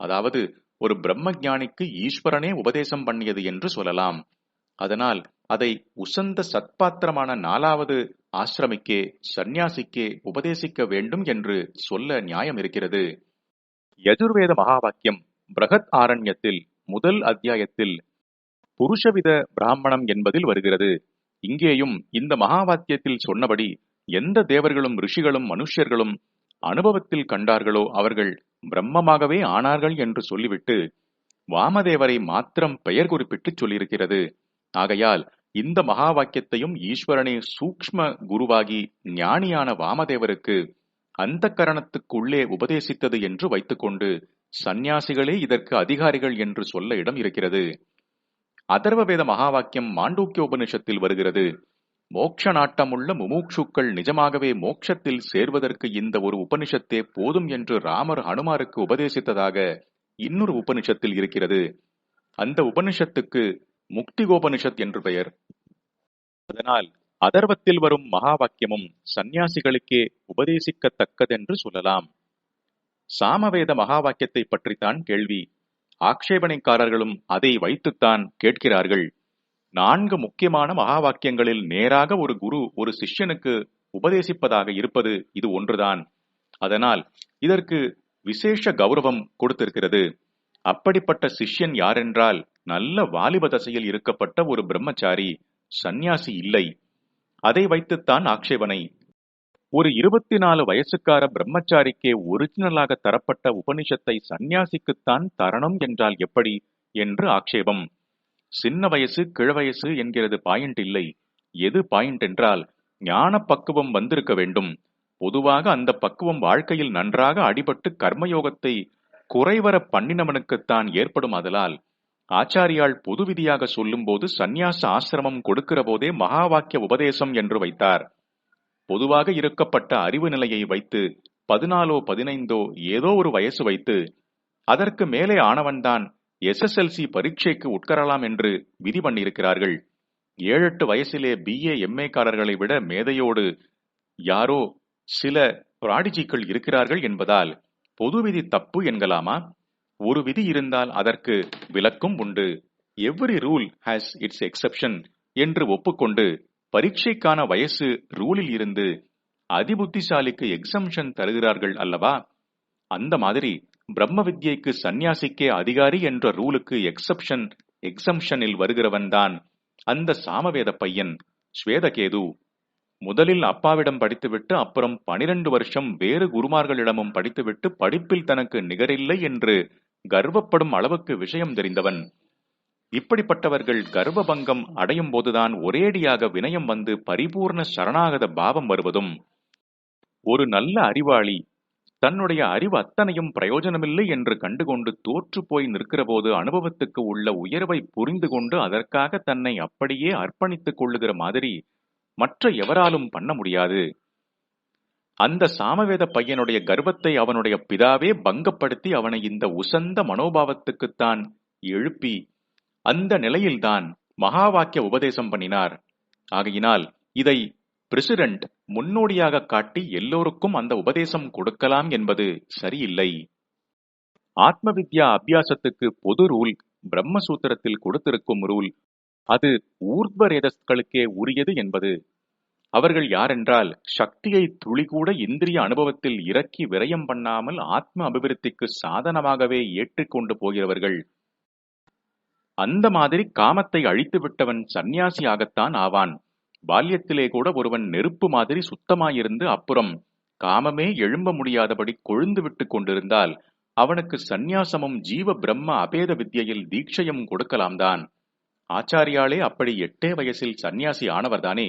அதாவது ஒரு பிரம்ம ஞானிக்கு ஈஸ்வரனே உபதேசம் பண்ணியது என்று சொல்லலாம். அதனால் அதை உசந்த சத்பாத்திரமான நாலாவது ஆசிரமிக்கே சந்நியாசிக்கே உபதேசிக்க வேண்டும் என்று சொல்ல நியாயம் இருக்கிறது. யஜுர்வேத மகாவாக்கியம் பிரகத் ஆரண்யத்தில் முதல் அத்தியாயத்தில் புருஷவித பிராமணம் என்பதில் வருகிறது. இங்கேயும் இந்த மகாவாக்கியத்தில் சொன்னபடி எந்த தேவர்களும் ரிஷிகளும் மனுஷ்யர்களும் அனுபவத்தில் கண்டார்களோ அவர்கள் பிரம்மமாகவே ஆனார்கள் என்று சொல்லிவிட்டு வாமதேவரை மாத்திரம் பெயர் குறிப்பிட்டு சொல்லியிருக்கிறது. ஆகையால் இந்த மகா வாக்கியத்தையும் ஈஸ்வரனே சூக்ஷ்ம குருவாகி ஞானியான வாமதேவருக்கு அந்த கரணத்துக்குள்ளே உபதேசித்தது என்று வைத்துக்கொண்டு சந்நியாசிகளே இதற்கு அதிகாரிகள் என்று சொல்ல இடம் இருக்கிறது. அதர்வவேத மகா வாக்கியம் மாண்டூக்கிய உபனிஷத்தில் வருகிறது. மோட்ச நாட்டமுள்ள முமூக்ஷுக்கள் நிஜமாகவே மோட்சத்தில் சேர்வதற்கு இந்த ஒரு உபனிஷத்தே போதும் என்று ராமர் ஹனுமாருக்கு உபதேசித்ததாக இன்னொரு உபனிஷத்தில் இருக்கிறது. அந்த உபனிஷத்துக்கு முக்திகோபனிஷத் என்று பெயர். அதனால் அதர்வத்தில் வரும் மகா வாக்கியமும் சந்நியாசிகளுக்கே உபதேசிக்கத்தக்கதென்று சொல்லலாம். சாமவேத மகா வாக்கியத்தை பற்றித்தான் கேள்வி. ஆக்ஷேபனைக்காரர்களும் அதை வைத்துத்தான் கேட்கிறார்கள். நான்கு முக்கியமான மகா வாக்கியங்களில் நேராக ஒரு குரு ஒரு சிஷ்யனுக்கு உபதேசிப்பதாக இருப்பது இது ஒன்றுதான். அதனால் இதற்கு விசேஷ கௌரவம் கொடுத்திருக்கிறது. அப்படிப்பட்ட சிஷ்யன் யாரென்றால் நல்ல வாலிப தசையில் இருக்கப்பட்ட ஒரு பிரம்மச்சாரி சந்நியாசி இல்லை. அதை வைத்துத்தான் ஆக்ஷேபனை. ஒரு இருபத்தி நாலு வயசுக்கார பிரம்மச்சாரிக்கே ஒரிஜினலாக தரப்பட்ட உபனிஷத்தை சந்நியாசிக்குத்தான் தரணும் என்றால் எப்படி? என்று ஆக்ஷேபம். சின்ன வயசு கிழவயசு என்கிறது பாயிண்ட் இல்லை. எது பாயிண்ட் என்றால் ஞான பக்குவம் வந்திருக்க வேண்டும். பொதுவாக அந்த பக்குவம் வாழ்க்கையில் நன்றாக அடிபட்டு கர்மயோகத்தை குறைவர பண்ணினவனுக்குத்தான் ஏற்படும் அதலால் ஆச்சாரியால் பொது விதியாக சொல்லும்போது சந்நியாச ஆசிரமம் கொடுக்கிற போதே மகா வாக்கிய உபதேசம் என்று வைத்தார். பொதுவாக இருக்கப்பட்ட அறிவு நிலையை வைத்து பதினாலோ பதினைந்தோ ஏதோ ஒரு வயசு வைத்து அதற்கு மேலே ஆனவன்தான் எஸ்எஸ்எல்சி பரீட்சைக்கு உட்கரலாம் என்று விதி பண்ணியிருக்கிறார்கள். ஏழெட்டு வயசிலே பிஏ எம்ஏ காரர்களை விட மேதையோடு யாரோ சில பிராடிஜிக்கள் இருக்கிறார்கள் என்பதால் பொது விதி தப்பு என்கலாமா? ஒரு விதி இருந்தால் அதற்கு விலக்கும் உண்டு. Every rule has its exception என்று ஒப்புக்கொண்டு பரீட்சைக்கான வயசு ரூலில் இருந்து அதிபுத்திசாலிக்கு எக்ஸம்ஷன் தருகிறார்கள் அல்லவா? அந்த மாதிரி பிரம்ம வித்யைக்கு சந்நியாசிக்கே அதிகாரி என்ற ரூலுக்கு எக்ஸப்ஷன் எக்ஸம்ஷனில் வருகிறவன்தான் அந்த சாமவேத பையன் ஸ்வேதகேது. முதலில் அப்பாவிடம் படித்துவிட்டு அப்புறம் பனிரெண்டு வருஷம் வேறு குருமார்களிடமும் படித்துவிட்டு படிப்பில் தனக்கு நிகரில்லை என்று கர்வப்படும் அளவுக்கு விஷயம் தெரிந்தவன். இப்படிப்பட்டவர்கள் கர்வபங்கம் அடையும் போதுதான் ஒரேடியாக வினயம் வந்து பரிபூர்ண சரணாகத பாவம் வருவதும். ஒரு நல்ல அறிவாளி தன்னுடைய அறிவு அத்தனையும் பிரயோஜனமில்லை என்று கண்டுகொண்டு தோற்று போய் நிற்கிற போது அனுபவத்துக்கு உள்ள உயர்வை புரிந்து கொண்டு அதற்காக தன்னை அப்படியே அர்ப்பணித்துக் கொள்ளுகிற மாதிரி மற்ற எவராலும் பண்ண முடியாது. அந்த சாமவேத பையனுடைய கர்வத்தை அவனுடைய பிதாவே பங்கப்படுத்தி அவனை இந்த உசந்த மனோபாவத்துக்குத்தான் எழுப்பி அந்த நிலையில்தான் மகாவாக்கிய உபதேசம் பண்ணினார். ஆகையினால் இதை பிரசிடென்ட் முன்னோடியாக காட்டி எல்லோருக்கும் அந்த உபதேசம் கொடுக்கலாம் என்பது சரியில்லை. ஆத்ம வித்யா அபியாசத்துக்கு பொது ரூல் பிரம்மசூத்திரத்தில் கொடுத்திருக்கும் ரூல் அது ஊர்த்வரேதஸ்களுக்கே உரியது என்பது. அவர்கள் யாரென்றால் சக்தியை துளிகூட இந்திரிய அனுபவத்தில் இறக்கி விரயம் பண்ணாமல் ஆத்ம அபிவிருத்திக்கு சாதனமாகவே ஏற்றுக்கொண்டு போகிறவர்கள். அந்த மாதிரி காமத்தை அழித்து விட்டவன் சந்நியாசியாகத்தான் ஆவான். பால்யத்திலே கூட ஒருவன் நெருப்பு மாதிரி சுத்தமாயிருந்து அப்புறம் காமமே எழும்ப முடியாதபடி கொழுந்து விட்டு கொண்டிருந்தால் அவனுக்கு சந்நியாசமும் ஜீவ பிரம்ம அபேத வித்யையில் தீட்சையும் கொடுக்கலாம் தான் ஆச்சாரியாலே அப்படி எட்டே வயசில் சந்நியாசி ஆனவர்தானே?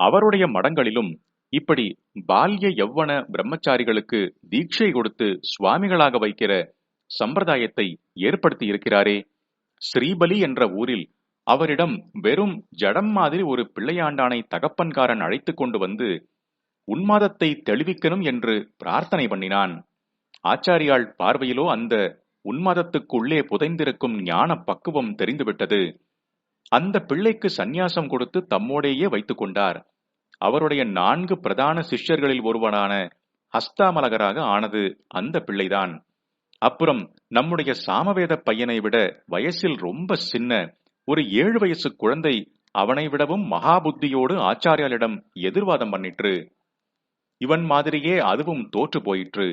அவருடைய மடங்களிலும் இப்படி பால்ய எவ்வன பிரம்மச்சாரிகளுக்கு தீட்சை கொடுத்து சுவாமிகளாக வைக்கிற சம்பிரதாயத்தை ஏற்படுத்தி இருக்கிறாரே ஸ்ரீபலி என்ற ஊரில் அவரிடம் வெறும் ஜடம் மாதிரி ஒரு பிள்ளையாண்டானை தகப்பன்காரன் அழைத்து கொண்டு வந்து உன்மாதத்தை தெளிவிக்கணும் என்று பிரார்த்தனை பண்ணினான். ஆச்சாரியாள் பார்வையிலோ அந்த உன்மாதத்துக்குள்ளே புதைந்திருக்கும் ஞான பக்குவம் தெரிந்துவிட்டது. அந்த பிள்ளைக்கு சந்நியாசம் கொடுத்து தம்மோடேயே வைத்துக் கொண்டார். அவருடைய நான்கு பிரதான சிஷ்யர்களில் ஒருவனான ஹஸ்தாமலகராக ஆனது அந்த பிள்ளைதான். அப்புறம் நம்முடைய சாமவேத பையனை விட வயசில் ரொம்ப சின்ன ஒரு ஏழு வயசு குழந்தை அவனை விடவும் மகாபுத்தியோடு ஆச்சாரியாளிடம் எதிர்வாதம் பண்ணிற்று. இவன் மாதிரியே அதுவும் தோற்று போயிற்று.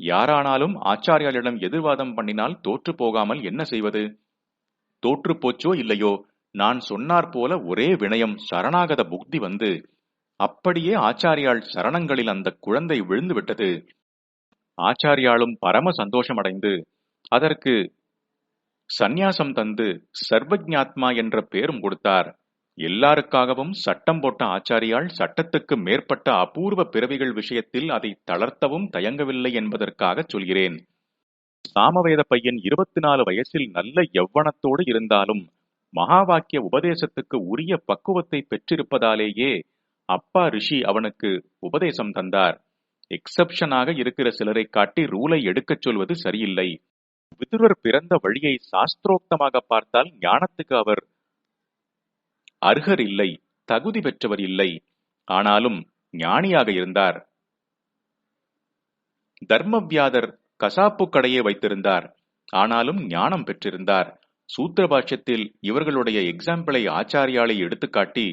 யாரானாலும் ஆச்சாரியாளிடம் எதிர்வாதம் பண்ணினால் தோற்று போகாமல் என்ன செய்வது? தோற்று போச்சோ இல்லையோ? நான் சொன்னார் போல ஒரே வினயம் சரணாகத புக்தி வந்து. அப்படியே ஆச்சாரியாள் சரணங்களில் அந்த குழந்தை விழுந்து விட்டது. ஆச்சாரியாளும் பரம சந்தோஷமடைந்து அதற்கு சந்நியாசம் தந்து சர்வஜாத்மா என்ற பெயரும் கொடுத்தார். எல்லாருக்காகவும் சட்டம் போட்ட ஆச்சாரியால் சட்டத்துக்கு மேற்பட்ட அபூர்வ பிறவிகள் விஷயத்தில் அதை தளர்த்தவும் தயங்கவில்லை என்பதற்காக சொல்கிறேன். சாமவேத பையன் இருபத்தி நாலு வயசில் நல்ல எவ்வனத்தோடு இருந்தாலும் மகா வாக்கிய உபதேசத்துக்கு உரிய பக்குவத்தை பெற்றிருப்பதாலேயே அப்பா ரிஷி அவனுக்கு உபதேசம் தந்தார். எக்ஸப்ஷனாக இருக்கிற சிலரை காட்டி ரூலை எடுக்கச் சொல்வது சரியில்லை. விதுரர் பிறந்த வழியை சாஸ்திரோக்தமாக பார்த்தால் ஞானத்துக்கு அவர் அர்ஹர் இல்லை தகுதி பெற்றவர் இல்லை. ஆனாலும் ஞானியாக இருந்தார். தர்மவியாதர் கசாப்பு கடையை வைத்திருந்தார். ஆனாலும் ஞானம் பெற்றிருந்தார். சூத்திர பாஷ்யத்தில் இவர்களுடைய எக்ஸாம்பிளை ஆச்சாரியாலை எடுத்துக்காட்டி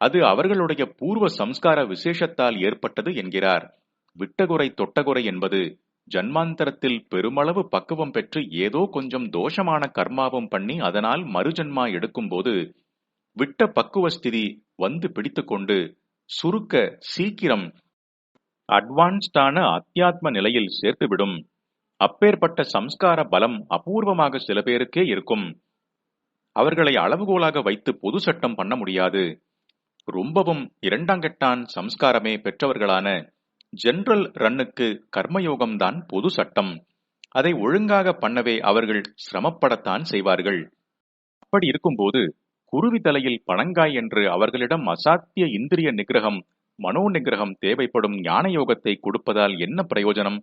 அது அவர்களுடைய பூர்வ சம்ஸ்கார விசேஷத்தால் ஏற்பட்டது என்கிறார். விட்டகுறை தொட்டகுறை என்பது ஜன்மாந்தரத்தில் பெருமளவு பக்குவம் பெற்று ஏதோ கொஞ்சம் தோஷமான கர்மாவும் பண்ணி அதனால் மறுஜன்மா எடுக்கும்போது விட்ட பக்குவ ஸ்திதி வந்து பிடித்துக்கொண்டு சுருக்க சீக்கிரம் அட்வான்ஸ்டான அத்தியாத்ம நிலையில் சேர்த்துவிடும். அப்பேற்பட்ட சம்ஸ்கார பலம் அபூர்வமாக சில பேருக்கே இருக்கும். அவர்களை அளவுகோலாக வைத்து பொது சட்டம் பண்ண முடியாது. ரொம்பவும் இரண்டாங்கட்டான் சம்ஸ்காரமே பெற்றவர்களான ஜெனரல் ரன்னுக்கு கர்மயோகம்தான் பொது சட்டம். அதை ஒழுங்காக பண்ணவே அவர்கள் சிரமப்படத்தான் செய்வார்கள். அப்படி இருக்கும்போது குருவி தலையில் பணங்காய் என்று அவர்களிடம் அசாத்திய இந்திரிய நிகிரகம் மனோ நிகிரகம் தேவைப்படும் ஞான யோகத்தை கொடுப்பதால் என்ன பிரயோஜனம்?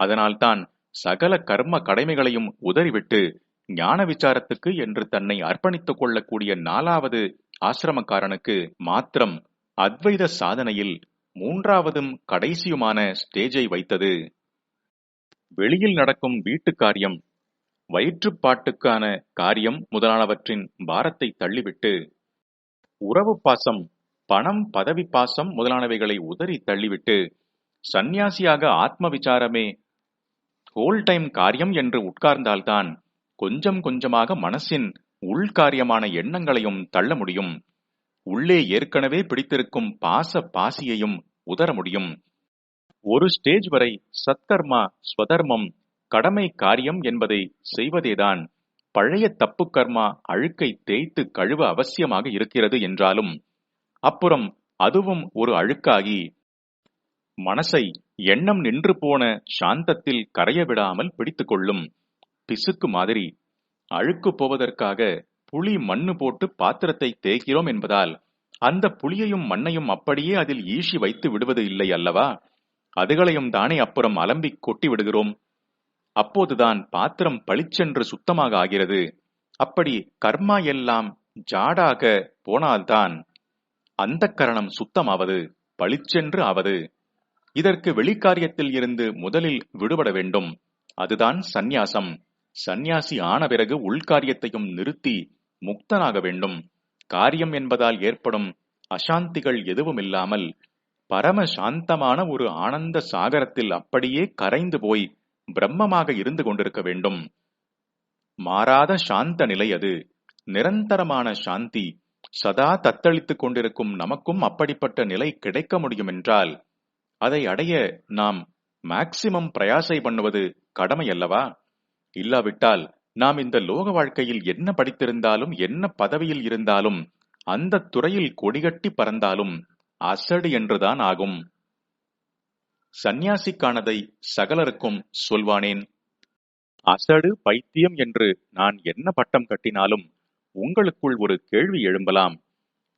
அதனால்தான் சகல கர்ம கடமைகளையும் உதறிவிட்டு ஞான விசாரத்துக்கு என்று தன்னை அர்ப்பணித்துக் கொள்ளக்கூடிய நாலாவது ஆசிரமக்காரனுக்கு மாத்திரம் அத்வைத சாதனையில் மூன்றாவதும் கடைசியுமான ஸ்டேஜை வைத்தது. வெளியில் நடக்கும் வீட்டு காரியம் வயிற்றுப்பாட்டுக்கான காரியம் முதலானவற்றின் பாரத்தை தள்ளிவிட்டு உறவு பாசம் பணம் பதவி பாசம் முதலானவைகளை உதறி தள்ளிவிட்டு சந்நியாசியாக ஆத்ம விசாரமே ஹோல் டைம் காரியம் என்று உட்கார்ந்தால்தான் கொஞ்சம் கொஞ்சமாக மனசின் உள்காரியமான எண்ணங்களையும் தள்ள முடியும். உள்ளே ஏற்கனவே பிடித்திருக்கும் பாச பாசியையும் உதர முடியும். ஒரு ஸ்டேஜ் வரை சத்கர்மா ஸ்வதர்மம் கடமை காரியம் என்பதை செய்வதேதான். பழைய தப்பு கர்மா அழுக்கை தேய்த்து கழுவ அவசியமாக இருக்கிறது என்றாலும் அப்புறம் அதுவும் ஒரு அழுக்காகி மனசை எண்ணம் நின்று போன சாந்தத்தில் கரைய விடாமல் பிடித்து கொள்ளும். பிசுக்கு மாதிரி அழுக்கு போவதற்காக புளி மண்ணு போட்டு பாத்திரத்தை தேய்க்கிறோம் என்பதால் அந்த புளியையும் மண்ணையும் அப்படியே அதில் ஈசி வைத்து விடுவது இல்லை அல்லவா? அதுகளையும் தானே அப்புறம் அலம்பி கொட்டி விடுகிறோம். அப்போதுதான் பாத்திரம் பளிச்சென்று சுத்தமாக ஆகிறது. அப்படி கர்மா எல்லாம் ஜாடாக போனால்தான் அந்த கரணம் சுத்தமாவது பளிச்சென்று ஆவது. இதற்கு வெளிக்காரியத்தில் இருந்து முதலில் விடுபட வேண்டும். அதுதான் சந்நியாசம். சந்நியாசி ஆன பிறகு உள்காரியத்தையும் நிறுத்தி முக்தனாக வேண்டும். காரியம் என்பதால் ஏற்படும் அசாந்திகள் எதுவும் இல்லாமல் பரம சாந்தமான ஒரு ஆனந்த சாகரத்தில் அப்படியே கரைந்து போய் பிரம்மமாக இருந்து கொண்டிருக்க வேண்டும். மாறாத சாந்த நிலை அது. நிரந்தரமான சாந்தி. சதா தத்தளித்துக் கொண்டிருக்கும் நமக்கும் அப்படிப்பட்ட நிலை கிடைக்க முடியும் என்றால் அதை அடைய நாம் மேக்சிமம் பிரயாசை பண்ணுவது கடமை அல்லவா? இல்லாவிட்டால் நாம் இந்த லோக வாழ்க்கையில் என்ன படித்திருந்தாலும் என்ன பதவியில் இருந்தாலும் அந்த துறையில் கொடிகட்டி பறந்தாலும் அசடு என்றுதான் ஆகும். சந்நியாசிக்கானதை சகலருக்கும் சொல்வானேன். அசடு பைத்தியம் என்று நான் என்ன பட்டம் கட்டினாலும் உங்களுக்குள் ஒரு கேள்வி எழும்பலாம்.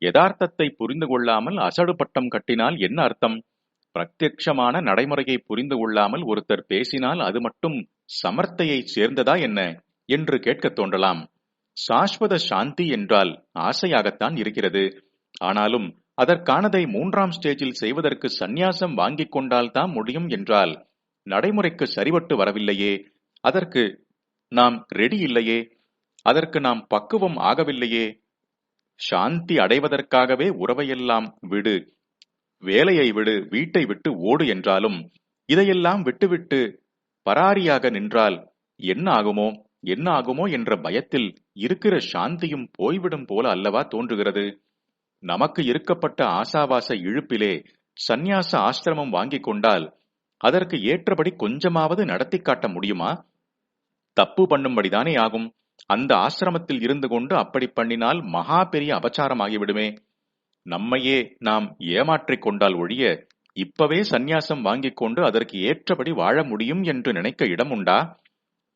யதார்த்தத்தை புரிந்து கொள்ளாமல் அசடு பட்டம் கட்டினால் என்ன அர்த்தம்? பிரத்யட்சமான நடைமுறையை புரிந்து கொள்ளாமல் ஒருத்தர் பேசினால் அது மட்டும் சமர்த்தையை சேர்ந்ததா என்ன? என்று கேட்கத் தோன்றலாம். சாஸ்வத சாந்தி என்றால் ஆசையாகத்தான் இருக்கிறது. ஆனாலும் அதற்கானதை மூன்றாம் ஸ்டேஜில் செய்வதற்கு சந்நியாசம் வாங்கிக் கொண்டால்தான் முடியும் என்றால் நடைமுறைக்கு சரிபட்டு வரவில்லையே. அதற்கு நாம் ரெடி இல்லையே. அதற்கு நாம் பக்குவம் ஆகவில்லையே. சாந்தி அடைவதற்காகவே உறவையெல்லாம் விடு. வேலையை விடு வீட்டை விட்டு ஓடு என்றாலும் இதையெல்லாம் விட்டுவிட்டு பராரியாக நின்றால் என்ன ஆகுமோ? என்ன ஆகுமோ என்ற பயத்தில் இருக்கிற சாந்தியும் போய்விடும் போல அல்லவா தோன்றுகிறது? நமக்கு இருக்கப்பட்ட ஆசாவாச இழுப்பிலே சந்நியாச ஆசிரமம் வாங்கிக் கொண்டால் அதற்கு ஏற்றபடி கொஞ்சமாவது நடத்தி காட்ட முடியுமா? தப்பு பண்ணும்படிதானே ஆகும். அந்த ஆசிரமத்தில் இருந்து கொண்டு அப்படி பண்ணினால் மகா பெரிய அபச்சாரமாகிவிடுமே. நம்மையே நாம் ஏமாற்றிக் கொண்டால் ஒழிய இப்பவே சந்நியாசம் வாங்கிக் கொண்டு அதற்கு ஏற்றபடி வாழ முடியும் என்று நினைக்க இடம் உண்டா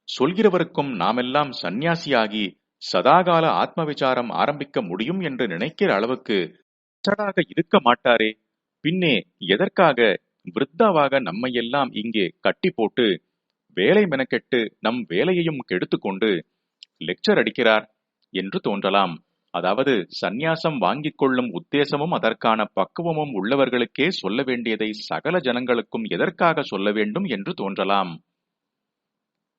சொல்கிறவருக்கும் நாமெல்லாம் சந்நியாசியாகி சதாகால ஆத்ம விசாரம் ஆரம்பிக்க முடியும் என்று நினைக்கிற அளவுக்கு அச்சடாக இருக்க மாட்டாரே. பின்னே எதற்காக விருத்தாவாக நம்மையெல்லாம் இங்கே கட்டி போட்டு வேலை மெனக்கெட்டு நம் வேலையையும் கெடுத்துக்கொண்டு லெக்சர் அடிக்கிறார் என்று தோன்றலாம். அதாவது சந்நியாசம் வாங்கிக் கொள்ளும் உத்தேசமும் அதற்கான பக்குவமும் உள்ளவர்களுக்கே சொல்ல வேண்டியதை சகல ஜனங்களுக்கும் எதற்காக சொல்ல வேண்டும் என்று தோன்றலாம்.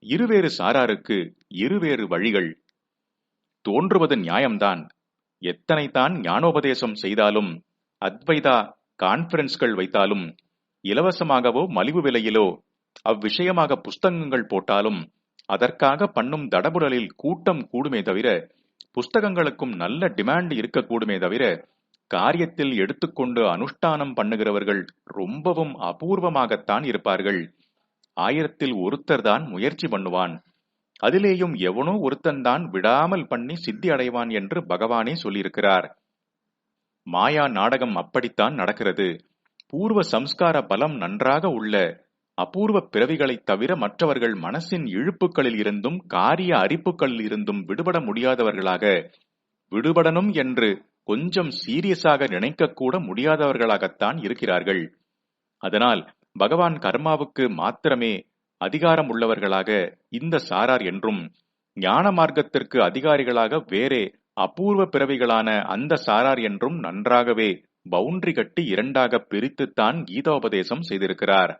இருவேறு சாராருக்கு இருவேறு வழிகள். தோன்றுவது நியாயம்தான். எத்தனைத்தான் ஞானோபதேசம் செய்தாலும் அத்வைதா கான்பரன்ஸ்கள் வைத்தாலும் இலவசமாகவோ மலிவு விலையிலோ அவ்விஷயமாக புஸ்தகங்கள் போட்டாலும் அதற்காக பண்ணும் தடபுடலில் கூட்டம் கூடுமே தவிர புஸ்தகங்களுக்கும் நல்ல டிமாண்ட் இருக்கக்கூடுமே தவிர காரியத்தில் எடுத்துக்கொண்டு அனுஷ்டானம் பண்ணுகிறவர்கள் ரொம்பவும் அபூர்வமாகத்தான் இருப்பார்கள். ஆயிரத்தில் ஒருத்தர் தான் முயற்சி பண்ணுவான். அதிலேயும் எவனோ ஒருத்தன்தான் விடாமல் பண்ணி சித்தி அடைவான் என்று பகவானே சொல்லியிருக்கிறார். மாயா நாடகம் அப்படித்தான் நடக்கிறது. பூர்வ சம்ஸ்கார பலம் நன்றாக உள்ள அபூர்வ பிறவிகளைத் தவிர மற்றவர்கள் மனசின் இழுப்புகளில் இருந்தும் காரிய அரிப்புகளில் இருந்தும் விடுபட முடியாதவர்களாக விடுபடணும் என்று கொஞ்சம் சீரியஸாக நினைக்கக்கூட முடியாதவர்களாகத்தான் இருக்கிறார்கள். அதனால் பகவான் கர்மாவுக்கு மாத்திரமே அதிகாரம் உள்ளவர்களாக இந்த சாரார் என்றும் ஞான மார்க்கத்திற்கு அதிகாரிகளாக வேறே அபூர்வ பிறவிகளான அந்த சாரார் என்றும் நன்றாகவே பவுண்டரி கட்டி இரண்டாக பிரித்துத்தான் கீதோபதேசம் செய்திருக்கிறார்.